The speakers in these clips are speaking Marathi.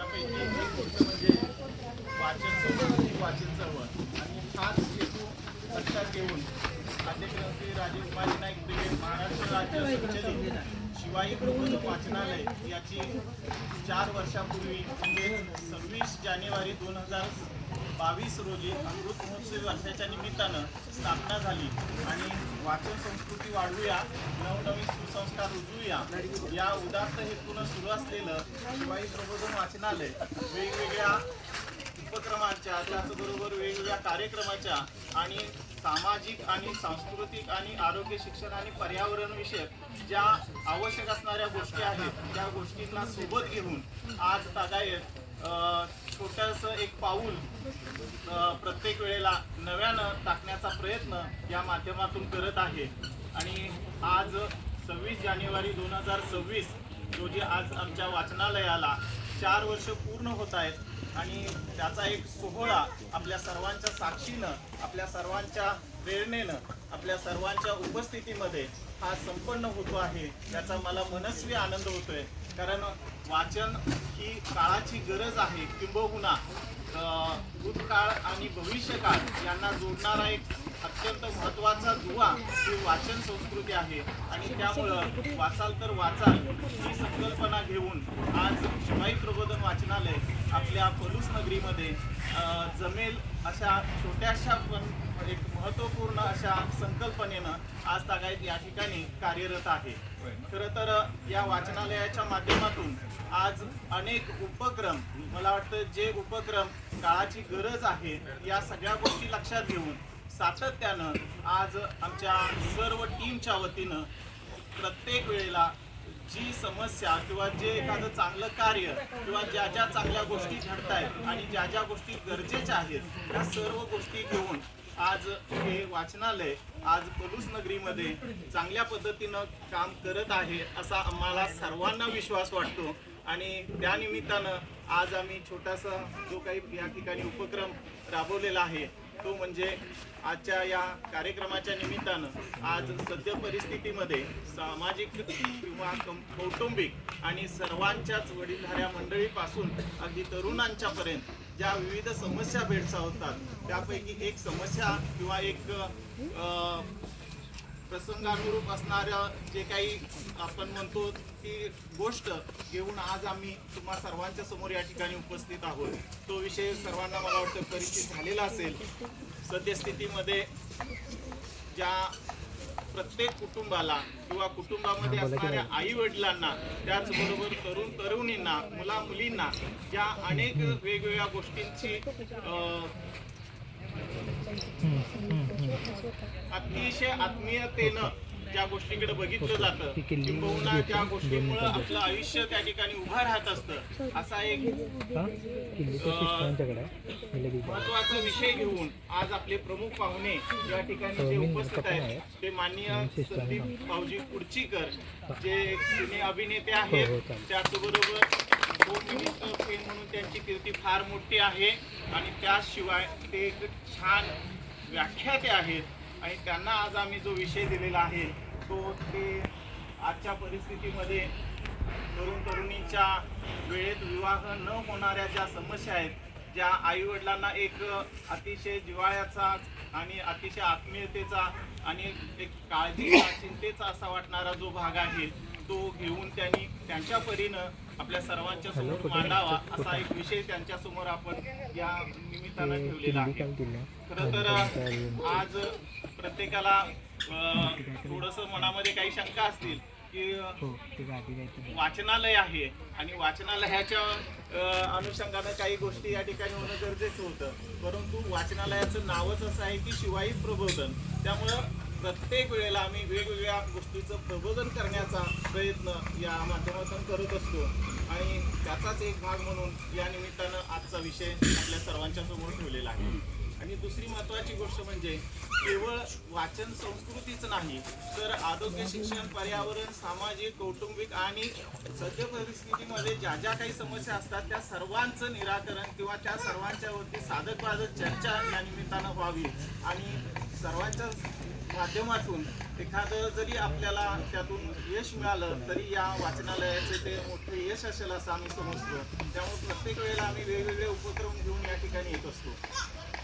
त्यापैकी गोष्ट म्हणजे वाचन संस्कृती वाचन चळवळ आणि हाच हेतू लक्षात घेऊन खाद्यक्रांती श्री उमाजी नाईक ब्रिगेड महाराष्ट्र राज्य संचलित शिवाई प्रबोध वाचनालय याची चार वर्षापूर्वी म्हणजे सव्वीस जानेवारी दोन हजार बावीस रोजी अमृत महोत्सवी वर्षाच्या निमित्तानं स्थापना झाली. आणि वाचन संस्कृती वाढवूया नवनवीन सुसंस्कार रुजवूया. या उदात्त हेतून सुरू असलेलं शिवाई प्रबोधन वाचनालय वेगवेगळ्या उपक्रमांच्या त्याचबरोबर वेगवेगळ्या कार्यक्रमाच्या आणि सामाजिक आणि सांस्कृतिक आणि आरोग्य शिक्षण आणि पर्यावरण विषयक ज्या आवश्यक असणाऱ्या गोष्टी आहेत त्या गोष्टींना सोबत घेऊन आज तागायत छोटस एक पाऊल प्रत्येक वेळेला नव्यानं टाकण्याचा प्रयत्न या माध्यमातून करत आहे. आणि आज सव्वीस जानेवारी दोन हजार सव्वीस रोजी आज आमच्या वाचनालयाला चार वर्ष पूर्ण होत आहेत आणि त्याचा एक सोहळा आपल्या सर्वांच्या साक्षीनं आपल्या सर्वांच्या प्रेरणेनं आपल्या सर्वांच्या उपस्थितीमध्ये हा संपन्न होतो आहे याचा मला मनस्वी आनंद होतोय. कारण वाचन ही काळाची गरज आहे किंबहुना भूतकाळ आणि भविष्यकाळ यांना जोडणारा एक अत्यंत महत्त्वाचा दुवा ही वाचन संस्कृती आहे. आणि त्यामुळं वाचाल तर वाचाल ही संकल्पना घेऊन आज शिवाई प्रबोधन वाचनालय आपल्या पलूस नगरीमध्ये जमेल अशा छोट्याशा पण एक महत्त्वपूर्ण अशा संकल्पनेनं आज तागायत या ठिकाणी कार्यरत आहे. खरं तर या वाचनालयाच्या माध्यमातून आज अनेक उपक्रम मला वाटतं जे उपक्रम काळाची गरज आहे या सगळ्या गोष्टी लक्षात घेऊन सातत्यानं आज आमच्या सर्व टीमच्या वतीनं प्रत्येक वेळेला जी समस्या किंवा जे एखादं चांगलं कार्य किंवा ज्या ज्या चांगल्या गोष्टी घडत आहेत आणि ज्या ज्या गोष्टी गरजेच्या आहेत त्या सर्व गोष्टी घेऊन आज हे वाचनालय आज पलूस नगरीमध्ये चांगल्या पद्धतीनं काम करत आहे असा आम्हाला सर्वांना विश्वास वाटतो. आणि त्यानिमित्तानं आज आम्ही छोटासा जो काही या ठिकाणी उपक्रम राबवलेला आहे तो म्हणजे आजच्या या कार्यक्रमाच्या निमित्तानं आज सद्य परिस्थितीमध्ये सामाजिक किंवा कम- कौटुंबिक आणि सर्वांच्याच वडीलधाऱ्या मंडळीपासून अगदी तरुणांच्यापर्यंत ज्या विविध समस्या भेडसावतात त्यापैकी एक समस्या किंवा एक प्रसंगानुरूप असणाऱ्या जे काही आपण म्हणतो ती गोष्ट घेऊन आज आम्ही तुम्हा सर्वांच्या समोर या ठिकाणी उपस्थित आहोत. तो विषय सर्वांना मला वाटतं परिचित झालेला असेल. सद्यस्थितीमध्ये ज्या प्रत्येक कुटुंबाला किंवा कुटुंबामध्ये असणाऱ्या आई वडिलांना त्याचबरोबर तरुण तरुणींना मुला मुलींना ज्या अनेक वेगवेगळ्या गोष्टींची अ, अतिशय आत्मीयतेनं ज्या गोष्टीकडे बघितलं जातं किंबहुना ज्या गोष्टीमुळं आपलं आयुष्य त्या ठिकाणी उभं राहत असतं. असा एक महत्त्वाचा विषय घेऊन आज आपले प्रमुख पाहुणे या ठिकाणी जे उपस्थित आहेत ते माननीय संदीप भाऊजी कुडचीकर जे सिने अभिनेते आहेत. त्याचबरोबर गोपिनिस्त फेम म्हणून त्यांची कीर्ती फार मोठी आहे. आणि त्याशिवाय ते एक छान व्याख्याते आहेत. आणि त्यांना आज आम्ही जो विषय दिलेला आहे तो ते आजच्या परिस्थितीमध्ये तरुण तरुणींच्या वेळेत विवाह न होणाऱ्या ज्या समस्या आहेत ज्या आईवडिलांना एक अतिशय जिव्हाळ्याचा आणि अतिशय आत्मीयतेचा आणि एक काळजीचा चिंतेचा असा वाटणारा जो भाग आहे तो घेऊन त्यांनी त्यांच्या परीनं आपल्या सर्वांच्या समोर मांडावा असा एक विषय त्यांच्यासमोर आपण या निमित्तानं ठेवलेला आहे. खरं तर आज प्रत्येकाला थोडस मनामध्ये काही शंका असतील की वाचनालय आहे आणि वाचनालयाच्या अनुषंगानं काही गोष्टी या ठिकाणी होणं गरजेचं होतं. परंतु वाचनालयाचं नावच असं आहे की शिवाई प्रबोधन. त्यामुळं प्रत्येक वेळेला आम्ही वेगवेगळ्या गोष्टीचं प्रबोधन करण्याचा प्रयत्न या माध्यमातून करत असतो. आणि त्याचाच एक भाग म्हणून या निमित्तानं आजचा विषय आपल्या सर्वांच्या समोर ठेवलेला आहे. आणि दुसरी महत्त्वाची गोष्ट म्हणजे केवळ वाचन संस्कृतीच नाही तर आरोग्य शिक्षण पर्यावरण सामाजिक कौटुंबिक आणि सद्य परिस्थितीमध्ये ज्या ज्या काही समस्या असतात त्या सर्वांचं निराकरण किंवा त्या सर्वांच्यावरती साधक बाधक चर्चा या निमित्तानं व्हावी. आणि सर्वांच्या माध्यमातून एखादं जरी आपल्याला त्यातून यश मिळालं तरी या वाचनालयाचे ते मोठे यश असेल असं आम्ही समजतो. त्यामुळे प्रत्येक वेळेला आम्ही वेगवेगळे उपक्रम घेऊन या ठिकाणी येत असतो.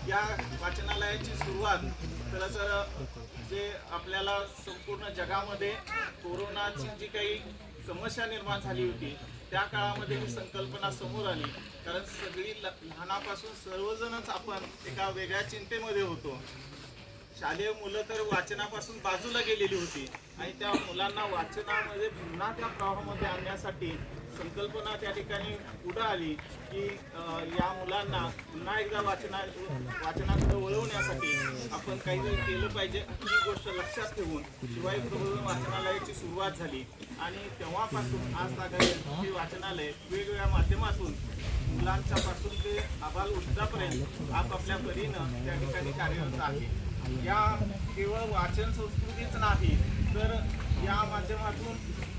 या वाचनालयाची सुरुवात खरं तर जे आपल्याला संपूर्ण जगामध्ये कोरोनाची जी काही समस्या निर्माण झाली होती त्या काळामध्ये ही संकल्पना समोर आली. कारण सगळी ल- लहानापासून सर्वजणच आपण एका वेगळ्या चिंतेमध्ये होतो. शालेय मुलं तर वाचनापासून बाजूला गेलेली होती. आणि त्या मुलांना वाचनामध्ये पुन्हा त्या प्रवाहामध्ये आणण्यासाठी संकल्पना त्या ठिकाणी पुढं आली की या मुलांना पुन्हा एकदा वाचना वाचनाकडे वळवण्यासाठी आपण काहीतरी केलं पाहिजे ही गोष्ट लक्षात ठेवून शिवाय प्रबोधन वाचनालयाची सुरुवात झाली. आणि तेव्हापासून आज तागायत हे वाचनालय वेगवेगळ्या माध्यमातून मुलांच्यापासून ते आबाल उठतापर्यंत आपापल्या परीनं त्या ठिकाणी कार्यरत आहे. या केवळ वाचन संस्कृतीच नाही तर या माध्यमातून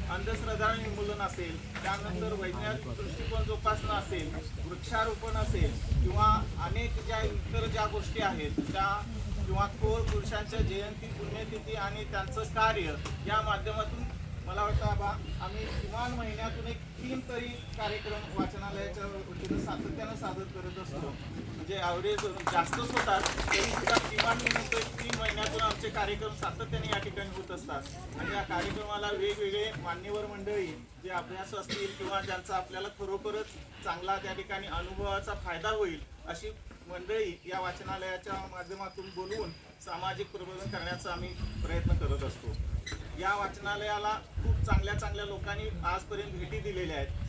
अंधश्रद्धा निर्मूलन असेल त्यानंतर वैज्ञानिक दृष्टिकोन जोपासणं असेल वृक्षारोपण असेल किंवा अनेक ज्या इतर ज्या गोष्टी आहेत त्या किंवा थोर पुरुषांच्या जयंती पुण्यतिथी आणि त्यांचं कार्य या माध्यमातून मला वाटतं बा आम्ही किमान महिन्यातून एक तीन तरी कार्यक्रम वाचनालयाच्या वतीनं सातत्यानं सादर करत असतो. म्हणजे ॲव्हरेज जास्तच होतात तरी सुद्धा किमान म्हणतो एक तीन महिन्यातून आमचे कार्यक्रम सातत्याने या ठिकाणी होत असतात. आणि या कार्यक्रमाला वेगवेगळे मान्यवर मंडळी जे अभ्यास असतील किंवा ज्यांचा आपल्याला खरोखरच चांगला त्या ठिकाणी अनुभवाचा फायदा होईल अशी मंडळी या वाचनालयाच्या माध्यमातून बोलवून सामाजिक प्रबोधन करण्याचा आम्ही प्रयत्न करत असतो. या वाचनालयाला खूप चांगल्या चांगल्या लोकांनी आजपर्यंत भेटी दिलेल्या आहेत.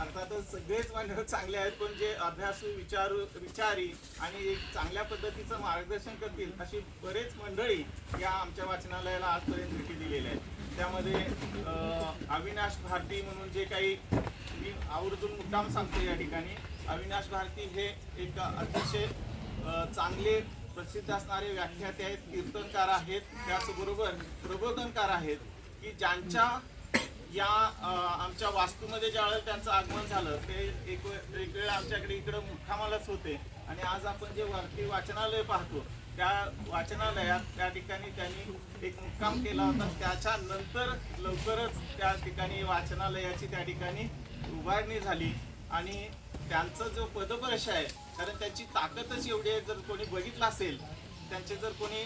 अर्थातच सगळेच मांडव चांगले आहेत पण जे अभ्यासू विचारू विचारी आणि एक चांगल्या पद्धतीचं मार्गदर्शन करतील अशी बरेच मंडळी या आमच्या वाचनालयाला आजपर्यंत भेटी दिलेल्या आहेत. त्यामध्ये अविनाश भारती म्हणून जे काही मी आवर्जून मुद्दाम सांगतो या ठिकाणी. अविनाश भारती हे एक अतिशय चांगले प्रसिद्ध असणारे व्याख्याते आहेत कीर्तनकार आहेत त्याचबरोबर प्रबोधनकार आहेत की ज्यांच्या या आमच्या वास्तूमध्ये ज्यावेळेला त्यांचं आगमन झालं ते एक वे- एक वेळ आमच्याकडे इकडं मुक्कामालाच होते. आणि आज आपण जे वरती वाचनालय पाहतो त्या वाचनालयात त्या ठिकाणी त्यांनी एक मुक्काम केला होता. त्याच्या नंतर लवकरच त्या ठिकाणी वाचनालयाची त्या ठिकाणी उभारणी झाली. आणि त्यांचा जो पदपर्श आहे कारण त्यांची ताकदच एवढी आहे जर कोणी बघितलं असेल त्यांचे जर कोणी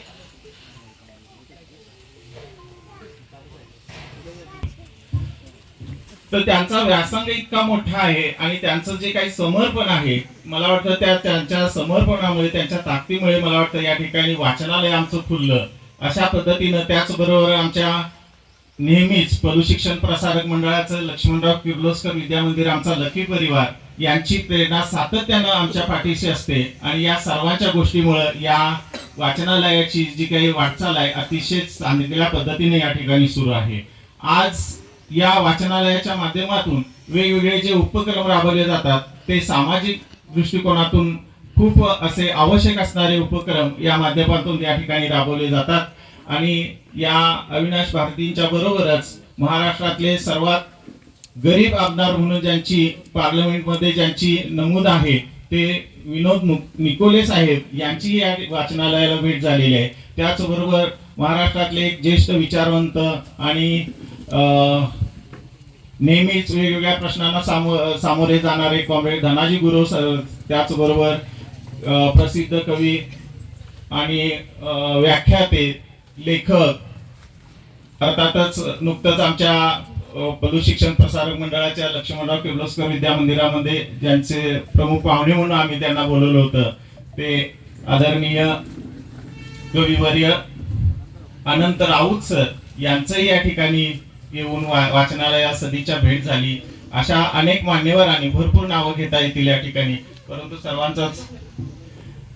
तर त्यांचा व्यासंग इतका मोठा आहे आणि त्यांचं जे काही समर्पण आहे मला वाटतं त्या त्यांच्या समर्पणामुळे त्यांच्या ताकदीमुळे मला वाटतं या ठिकाणी वाचनालय आमचं फुललं अशा पद्धतीनं त्याचबरोबर आमच्या नेहमीच पदुशिक्षण प्रसारक मंडळाचं लक्ष्मणराव किर्लोस्कर विद्या मंदिर आमचा लकी परिवार यांची प्रेरणा सातत्यानं आमच्या पाठीशी असते. आणि या सर्वांच्या गोष्टीमुळं या वाचनालयाची जी काही वाटचाल आहे अतिशय चांगल्या पद्धतीने या ठिकाणी सुरू आहे. आज या वाचनालयाच्या माध्यमातून वेगवेगळे जे उपक्रम राबवले जातात ते सामाजिक दृष्टिकोनातून खूप असे आवश्यक असणारे उपक्रम या माध्यमातून या ठिकाणी राबवले जातात. आणि या अविनाश भारतींच्या बरोबरच महाराष्ट्रातले सर्वात गरीब आमदार म्हणून ज्यांची पार्लमेंटमध्ये ज्यांची नमूद आहे ते विनोद निकोलेस आहेत साहेब यांची या वाचनालयाला भेट झालेली आहे. त्याचबरोबर महाराष्ट्रातले एक ज्येष्ठ विचारवंत आणि नेहमीच वेगवेगळ्या प्रश्नांना सामो सामोरे जाणारे कॉम्रेड धनाजी गुरु सर त्याचबरोबर प्रसिद्ध कवी आणि व्याख्याते लेखक अर्थातच नुकतंच आमच्या अ, पदू शिक्षण प्रसारक मंडळाच्या लक्ष्मणराव किर्लोस्कर विद्या मंदिरामध्ये ज्यांचे प्रमुख पाहुणे म्हणून आम्ही त्यांना बोलवलं होतं ते आदरणीय कविवर्य अनंत राऊत सर यांचंही या ठिकाणी येऊन वा- वाचनालया सदीच्या भेट झाली. अशा अनेक मान्यवरांनी भरपूर नावं घेता येतील या ठिकाणी. परंतु सर्वांचाच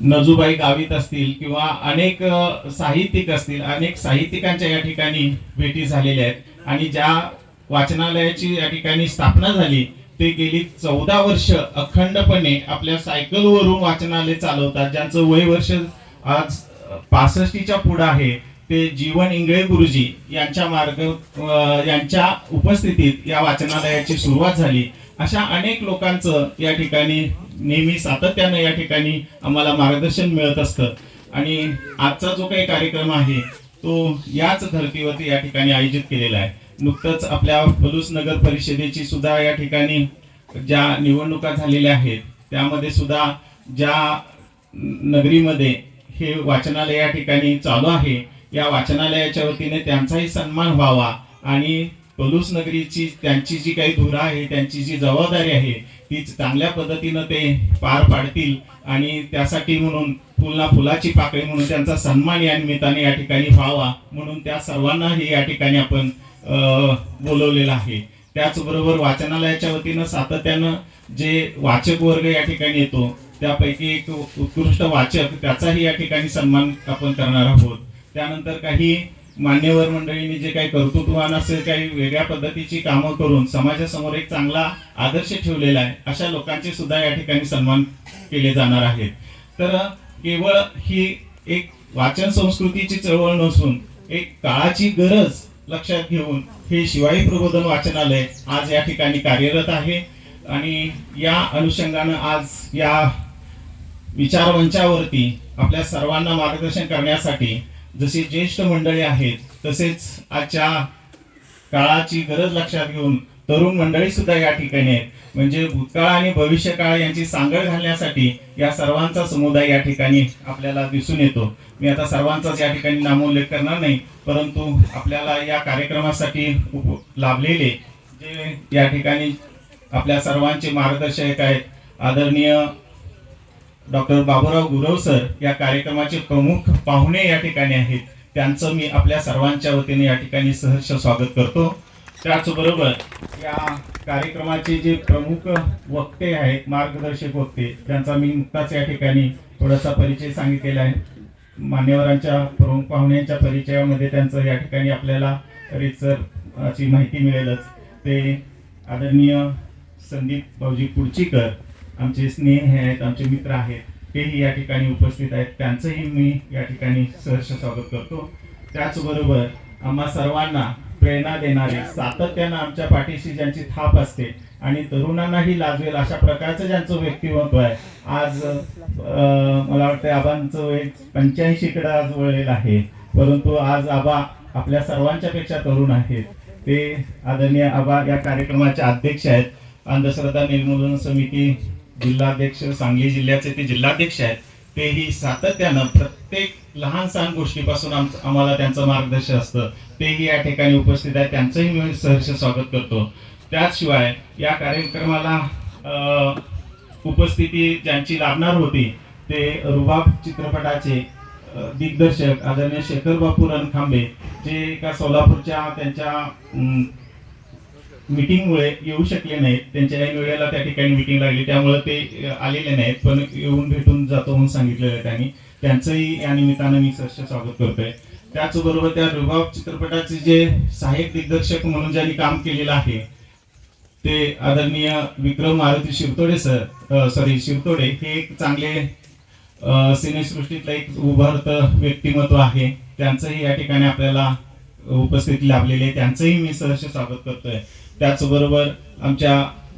नजूबाई गावित असतील किंवा अनेक साहित्यिक असतील अनेक साहित्यिकांच्या या ठिकाणी भेटी झालेल्या आहेत. आणि ज्या वाचनालयाची या ठिकाणी स्थापना झाली. ते गेली चौदा वर्ष अखंडपणे आपल्या सायकलवरून वाचनालय चालवतात. ज्यांचं वय वर्ष आज पासष्टीच्या पुढं आहे ते जीवन इंगळे गुरुजी यांच्या मार्ग यांच्या उपस्थितीत या वाचनालयाची सुरुवात झाली. अशा अनेक लोकांचं या ठिकाणी नेहमी सातत्यानं या ठिकाणी आम्हाला मार्गदर्शन मिळत असतं. आणि आजचा जो काही कार्यक्रम आहे तो याच धर्तीवरती या ठिकाणी आयोजित केलेला आहे. नुकतंच आपल्या पलूस नगर परिषदेची सुद्धा या ठिकाणी ज्या निवडणुका झालेल्या आहेत त्यामध्ये सुद्धा ज्या नगरीमध्ये हे वाचनालय या ठिकाणी चालू आहे या वाचनालयाच्या वतीने त्यांचाही सन्मान व्हावा आणि पलूस नगरीची त्यांची जी काही धुरा आहे त्यांची जी जबाबदारी आहे ती चांगल्या पद्धतीनं ते पार पाडतील आणि त्यासाठी म्हणून फुलना फुलाची पाकळी म्हणून त्यांचा सन्मान या निमित्ताने या ठिकाणी व्हावा म्हणून त्या सर्वांनाही या ठिकाणी आपण बोलवलेलं आहे. त्याचबरोबर वाचनालयाच्या वतीनं सातत्यानं जे वाचक वर्ग या ठिकाणी येतो त्यापैकी एक उत्कृष्ट वाचक त्याचाही या ठिकाणी सन्मान आपण करणार आहोत. त्यानंतर काही मान्यवर मंडळींनी जे काही कर्तृत्ववान असे काही वेगळ्या पद्धतीची कामं करून समाजासमोर एक चांगला आदर्श ठेवलेला आहे अशा लोकांचे सुद्धा या ठिकाणी सन्मान केले जाणार आहेत. तर केवळ ही एक वाचन संस्कृतीची चळवळ नसून एक काळाची गरज लक्षात घेऊन हे शिवाई प्रबोधन वाचनालय आज या ठिकाणी कार्यरत आहे. आणि या अनुषंगानं आज या विचारमंचावरती आपल्या सर्वांना मार्गदर्शन करण्यासाठी जसे ज्येष्ठ मंडळी आहेत तसेच आजच्या काळाची गरज लक्षात घेऊन तरुण मंडळी सुद्धा या ठिकाणी आहेत. म्हणजे भूतकाळ आणि भविष्यकाळ यांची सांगड घालण्यासाठी या सर्वांचा समुदाय या ठिकाणी आपल्याला दिसून येतो. मी आता सर्वांचाच या ठिकाणी नामोल्लेख करणार नाही परंतु आपल्याला या कार्यक्रमासाठी उप- लाभलेले जे या ठिकाणी आपल्या सर्वांचे मार्गदर्शक आहेत आदरणीय डॉक्टर बाबूराव गुरव सर या कार्यक्रमाचे प्रमुख पाहुणे या ठिकाणी आहेत. त्यांचं मी आपल्या सर्वांच्या वतीने या ठिकाणी सहर्ष स्वागत करतो. त्याचबरोबर या कार्यक्रमाचे जे प्रमुख वक्ते आहेत मार्गदर्शक वक्ते त्यांचा मी नुकताच या ठिकाणी थोडासा परिचय सांगितलेला आहे. मान्यवरांच्या प्रमुख पाहुण्यांच्या परिचयामध्ये त्यांचं या ठिकाणी आपल्याला रीतसर ची माहिती मिळेलच. ते आदरणीय संदीप भाऊजी पुडचीकर आमचे स्नेह आहेत आमचे मित्र आहेत तेही या ठिकाणी उपस्थित आहेत. त्यांचंही मी या ठिकाणी सहर्ष स्वागत करतो. त्याचबरोबर आम्हा सर्वांना प्रेरणा देणारे सातत्यानं आमच्या पाठीशी ज्यांची थाप असते आणि तरुणांनाही लाजवेल अशा प्रकारचं ज्यांचं व्यक्तिमत्व आहे. आज मला वाटतं आबांचं वय पंच्याऐंशीकडे आज वळलेलं आहे. परंतु आज आबा आपल्या सर्वांच्या पेक्षा तरुण आहेत. ते आदरणीय आबा या कार्यक्रमाचे अध्यक्ष आहेत. अंधश्रद्धा निर्मूलन समिती जिल्हाध्यक्ष सांगली जिल्ह्याचे ते जिल्हाध्यक्ष आहेत. तेही सातत्यानं प्रत्येक लहान सहान गोष्टीपासून आम आम्हाला त्यांचं मार्गदर्शन असतं. तेही या ठिकाणी उपस्थित आहे त्यांचंही मी सहर्ष स्वागत करतो. त्याचशिवाय या कार्यक्रमाला उपस्थिती ज्यांची लाभणार होती ते रुबाब चित्रपटाचे दिग्दर्शक आदरणीय शेखर बापू रणखांबे जे एका सोलापूरच्या त्यांच्या मीटिंगमुळे येऊ शकले नाहीत. त्यांच्या ऐन वेळेला त्या ठिकाणी मीटिंग लागली. त्यामुळे ते आलेले नाहीत. पण येऊन भेटून जातो म्हणून सांगितलेलं आहे त्यांनी. त्यांचंही या निमित्तानं मी सहर्ष स्वागत करतोय. त्याचबरोबर त्या रुबाब चित्रपटाचे जे सहाय्यक दिग्दर्शक म्हणून ज्यांनी काम केलेलं आहे ते आदरणीय विक्रम मारुती शिरतोडे सर सॉरी शिरतोडे हे एक चांगले सिनेसृष्टीतलं एक उभारत व्यक्तिमत्व आहे. त्यांचंही या ठिकाणी आपल्याला उपस्थिती लाभलेली आहे. त्यांचंही मी सहर्ष स्वागत करतोय. त्याचबरोबर आमच्या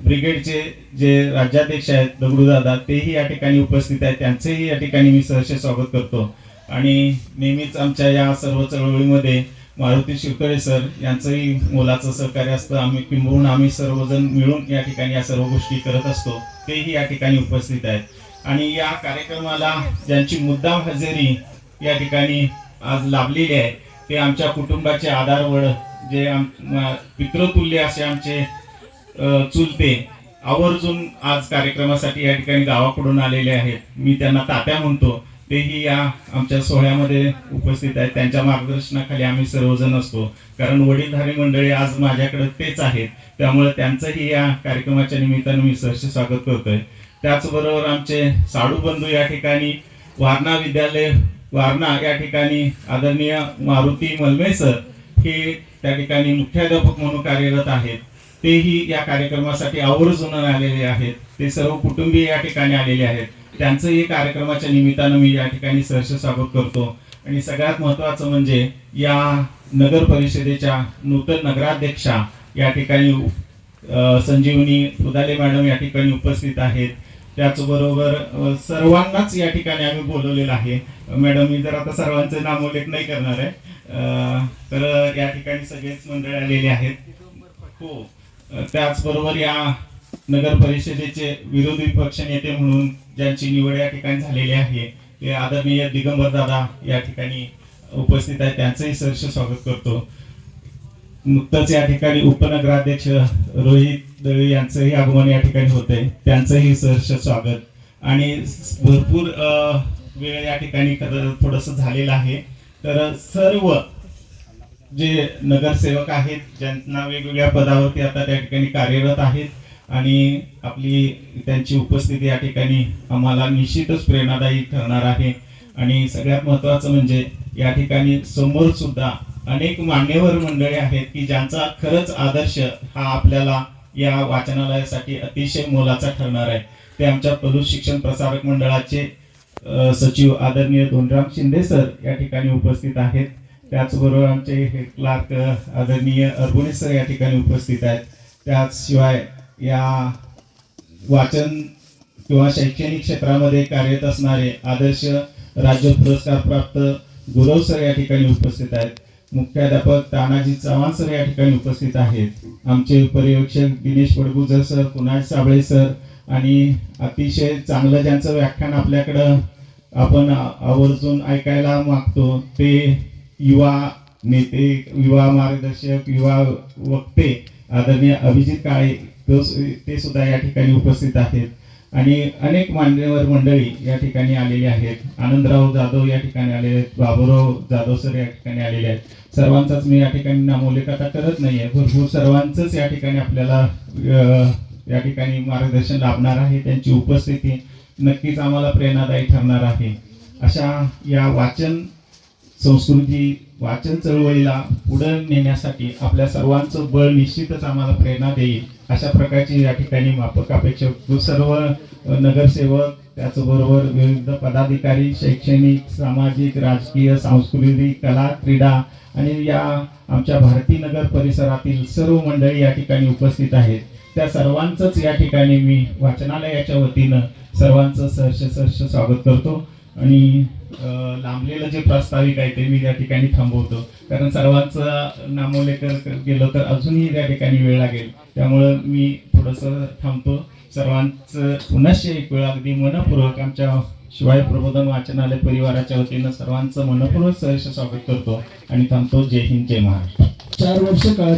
ब्रिगेडचे जे राज्याध्यक्ष आहेत दगडूदादा तेही या ठिकाणी उपस्थित आहेत. त्यांचेही या ठिकाणी मी सहर्ष स्वागत करतो. आणि नेहमीच आमच्या या सर्व चळवळीमध्ये मारुती शिवकळे सर यांचंही मोलाचं सहकार्य असतं. आम्ही किंबहुना आम्ही सर्वजण मिळून या ठिकाणी या सर्व गोष्टी करत असतो. तेही या ठिकाणी उपस्थित आहेत. आणि या कार्यक्रमाला ज्यांची मुद्दाम हजेरी या ठिकाणी आज लाभलेली आहे ते आमच्या कुटुंबाचे आधारवड जे आम म- पितृतुल्य असे आमचे चुलते आवर्जून आज कार्यक्रमासाठी या ठिकाणी गावाकडून आलेले आहेत. मी त्यांना तात्या म्हणतो. तेही या आमच्या सोहळ्यामध्ये उपस्थित आहेत. त्यांच्या मार्गदर्शनाखाली आम्ही सर्वजण असतो. कारण वडीलधारी मंडळी आज माझ्याकडे तेच आहेत. त्यामुळे त्यांचंही या कार्यक्रमाच्या निमित्तानं मी सहर्ष स्वागत करतोय. त्याचबरोबर आमचे साडू बंधू या ठिकाणी वारणा विद्यालय वारणा या ठिकाणी आदरणीय मारुती मलमे सर हे त्या ठिकाणी मुख्याध्यापक म्हणून कार्यरत आहेत. तेही या कार्यक्रमासाठी आवर्जून आलेले आहेत. ते सर्व कुटुंबीय या ठिकाणी आलेले आहेत. त्यांचंही कार्यक्रमाच्या निमित्तानं मी या ठिकाणी सहर्ष स्वागत करतो. आणि सगळ्यात महत्वाचं म्हणजे या नगर परिषदेच्या नूतन नगराध्यक्षा या ठिकाणी संजीवनी उदाले मॅडम या ठिकाणी उपस्थित आहेत. त्याचबरोबर सर्वांनाच या ठिकाणी आम्ही बोलवलेलं आहे. मॅडम मी जर आता सर्वांचे नामोल्लेख नाही करणार आहे. तर या ठिकाणी सगळेच मंडळ आलेले आहेत. हो. त्याचबरोबर या नगर परिषदेचे विरोधी पक्ष नेते म्हणून ज्यांची निवड या ठिकाणी झालेली आहे ते आदरणीय दिगंबर दादा या ठिकाणी उपस्थित आहे त्यांचंही सहर्ष स्वागत करतो. नुकतंच या ठिकाणी उपनगराध्यक्ष रोहित दळवी यांचंही आगमन या ठिकाणी होतंय. त्यांचंही सहर्ष स्वागत. आणि भरपूर वेळ या ठिकाणी थोडस झालेलं आहे. तर सर्व जे नगरसेवक आहेत ज्यांना वेगवेगळ्या पदावरती आता त्या ठिकाणी कार्यरत आहेत आणि आपली त्यांची उपस्थिती या ठिकाणी आम्हाला निश्चितच प्रेरणादायी ठरणार आहे. आणि सगळ्यात महत्वाचं म्हणजे या ठिकाणी समोर सुद्धा अनेक मान्यवर मंडळी आहेत की ज्यांचा खरंच आदर्श हा आपल्याला या वाचनालयासाठी अतिशय मोलाचा ठरणार आहे. ते आमच्या पलूस शिक्षण प्रसारक मंडळाचे सचिव आदरणीय धोंडराम शिंदे सर या ठिकाणी उपस्थित आहेत. त्याचबरोबर आमचे हे क्लार्क आदरणीय अर्गुणे सर या ठिकाणी उपस्थित आहेत. त्याचशिवाय या वाचन किंवा शैक्षणिक क्षेत्रामध्ये कार्यरत असणारे आदर्श राज्य पुरस्कार प्राप्त गुरव सर या ठिकाणी उपस्थित आहेत. मुख्याध्यापक तानाजी चव्हाण सर या ठिकाणी उपस्थित आहेत. आमचे पर्यवेक्षक दिनेश पडगुजर सर कुणाल साबळे सर आणि अतिशय चांगलं ज्यांचं व्याख्यान आपल्याकडं आपण आवर्जून ऐकायला मागतो. ते युवा नेते युवा मार्गदर्शक युवा वक्ते आदरणीय अभिजित काळे सु- ते सुद्धा या ठिकाणी उपस्थित आहेत. आणि अनेक मान्यवर मंडळी या ठिकाणी आलेली आहेत. आनंदराव जाधव या ठिकाणी आलेले आहेत. बाबूराव जाधव सर या ठिकाणी आलेले आहेत. सर्वांचाच मी या ठिकाणी नामोल्लेख आता करत आहे भरपूर सर्वांचंच या ठिकाणी आपल्याला या ठिकाणी मार्गदर्शन लाभणार आहे. त्यांची उपस्थिती नक्कीच आम्हाला प्रेरणादायी ठरणार आहे. अशा या वाचन संस्कृती वाचन चळवळीला पुढे नेण्यासाठी आपल्या सर्वांचं बळ निश्चितच आम्हाला प्रेरणा देईल. अशा प्रकारची या ठिकाणी माफक अपेक्षा सर्व नगरसेवक त्याचबरोबर विविध पदाधिकारी शैक्षणिक सामाजिक राजकीय सांस्कृतिक कला क्रीडा आणि या आमच्या भारती नगर परिसरातील सर्व मंडळी या ठिकाणी उपस्थित आहेत. त्या सर्वांचंच या ठिकाणी मी वाचनालयाच्या वतीनं सर्वांचं सहर्ष सहर्ष स्वागत करतो. आणि लांबलेलं जे प्रास्ताविक आहे ते मी या ठिकाणी थांबवतो. कारण सर्वांचा नामोल्लेख कर- गेलो तर अजूनही त्या ठिकाणी वेळ लागेल. त्यामुळं मी थोडंसं थांबतो. सर्वांचं पुनश्च एक वेळ अगदी मनपूर्वक आमच्या शिवाय प्रबोधन वाचनालय परिवाराच्या वतीनं सर्वांचं मनपूर्वक सहर्ष स्वागत करतो. आणि थांबतो. जय हिंद जय महाराष्ट्र. चार वर्ष काळ